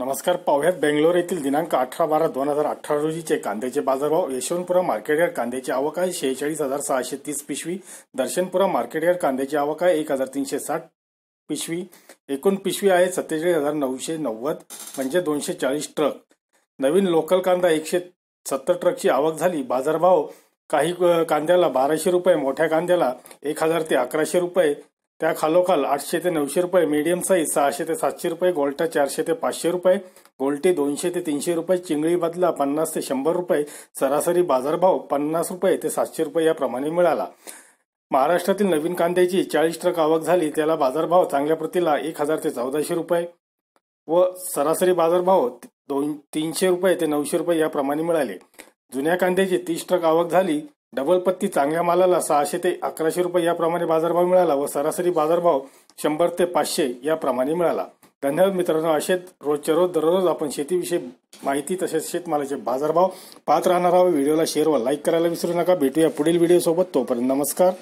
नमस्कार पाहुयात बेंगलोर येथील दिनांक अठरा बारा दोन हजार अठरा रोजीचे कांद्याचे बाजारभाव यशवंतपुरा मार्केट यार्ड कांद्याची आवक आहे शेहेचाळीस हजार सहाशे तीस पिशवी दर्शनपुरा मार्केट यार्ड कांद्याची आवक आहे एक हजार तीनशे साठ पिशवी एकूण पिशवी आहे सत्तेचाळीस हजार नऊशे नव्वद म्हणजे दोनशे चाळीस ट्रक. नवीन लोकल कांदा एकशे सत्तर ट्रकची आवक झाली. बाजारभाव काही कांद्याला बाराशे रुपये मोठ्या कांद्याला एक हजार ते अकराशे रुपये त्या खालोखाल आठशे ते नऊशे रुपये मीडियम साईज सहाशे ते सातशे रुपये गोल्टा चारशे ते पाचशे रुपये गोल्टी दोनशे ते तीनशे रुपये चिंगळी बदला पन्नास ते शंभर रुपये सरासरी बाजारभाव पन्नास रुपये ते सातशे रुपये याप्रमाणे मिळाला. महाराष्ट्रातील नवीन कांद्याची चाळीस ट्रक आवक झाली त्याला बाजारभाव चांगल्या प्रतीला एक हजार ते चौदाशे रुपये व सरासरी बाजारभाव दोन तीनशे रुपये ते नऊशे रुपये याप्रमाणे मिळाले. जुन्या कांद्याची तीस ट्रक आवक झाली डबल पत्ती चांगल्या मालाला सहाशे ते अकराशे रुपये याप्रमाणे बाजारभाव मिळाला व सरासरी बाजारभाव शंभर ते पाचशे याप्रमाणे मिळाला. धन्यवाद मित्रांनो. असेच रोजच्या रोज दररोज आपण शेतीविषयी माहिती तसेच शेतमालाचे बाजारभाव पाहत राहणार आहोत. व्हिडिओला शेअर व लाईक करायला विसरू नका. भेटूया पुढील व्हिडिओ सोबत तोपर्यंत नमस्कार.